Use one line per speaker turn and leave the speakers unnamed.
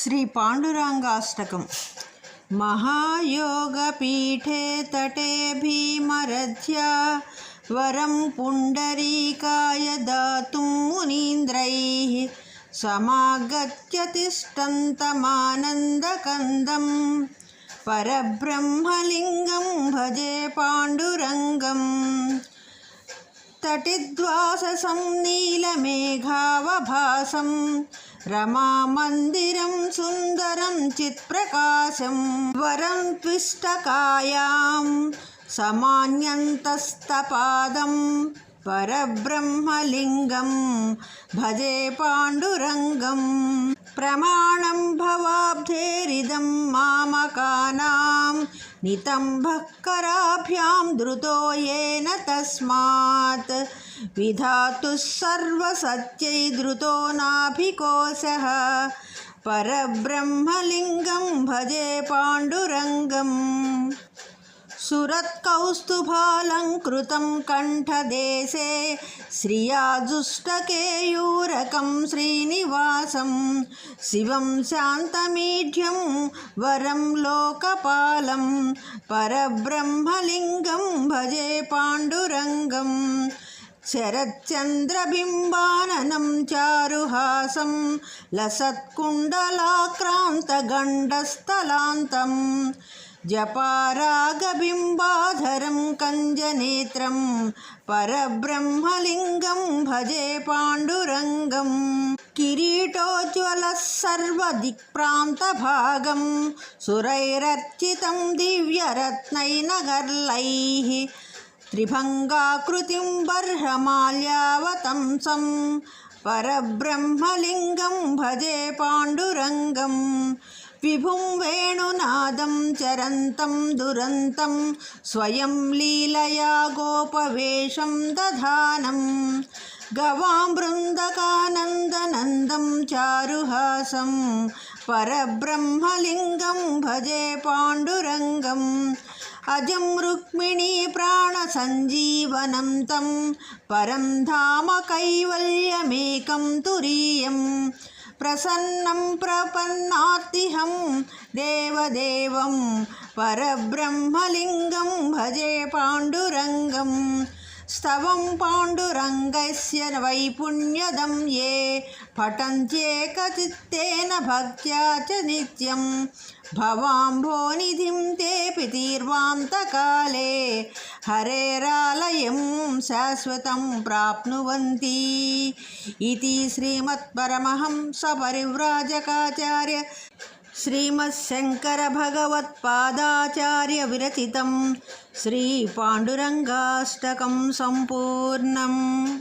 శ్రీ పాండురాంగాష్టకం महायोगपीठे तटे भीमरथ्या वरं पुण्डरीकाय दातुं मुनीन्द्रैः समागत्य तिष्ठन्तमानन्दकन्दं परब्रह्मलिङ्गं भजे पाण्डुरङ्गम् तटिद्वाससं नीलमेघावभासं रमामन्दिरं सुन्दरं चित्प्रकाशं वरं त्विष्टकायां समान्यन्तस्तपादं परब्रह्मलिङ्गं भजे पाण्डुरङ्गम् प्रमाणं भवाब्धेरिदं मामकानां नितम्भः धृतो येन तस्मात् विधातुः सर्वसत्यै धृतो नाभिकोशः परब्रह्मलिङ्गं भजे पाण्डुरङ्गम् सुरत्कौस्तुभालङ्कृतं कण्ठदेशे श्रियाजुष्टकेयूरकं श्रीनिवासं शिवं शान्तमीढ्यं वरं लोकपालं परब्रह्मलिङ्गं भजे पाण्डुरङ्गम् शरच्चन्द्रबिम्बाननं चारुहासं लसत्कुण्डलाक्रान्तगण्डस्थलान्तम् जपारागबिम्बाधरं कञ्जनेत्रं परब्रह्मलिङ्गं भजे पाण्डुरङ्गम् किरीटोज्ज्वलः सर्वदिक्प्रान्तभागं सुरैरर्चितं दिव्यरत्नैनगर्लैः त्रिभङ्गाकृतिं बर्हमाल्यावतंसं परब्रह्मलिङ्गं भजे पाण्डुरङ्गम् विभुं वेणुनादं चरन्तं दुरन्तं स्वयं लीलया गोपवेशं दधानं गवां बृन्दकानन्दनन्दं चारुहासं परब्रह्मलिङ्गं भजे पाण्डुरङ्गम् అజం రుక్మిణీ ప్రాణ సంజీవనం తం పరం ధామ కైవల్యమేకం తురీయం. ప్రసన్నం ప్రపన్నార్తిహం దేవదేవం పరబ్రహ్మలింగం భజే పాండురంగం. స్తవం పాండురంగస్య వైపుణ్యదం ఏ పఠంత్యేకచిత్తేన భక్త్యా చ నిత్యం. భవాంభోనిధి तीर्वान्तकाले हरेरालयं शाश्वतं प्राप्नुवन्ति इति श्रीमत्परमहंसपरिव्राजकाचार्य श्रीमच्छङ्करभगवत्पादाचार्यविरचितं श्रीपाण्डुरङ्गाष्टकं सम्पूर्णम्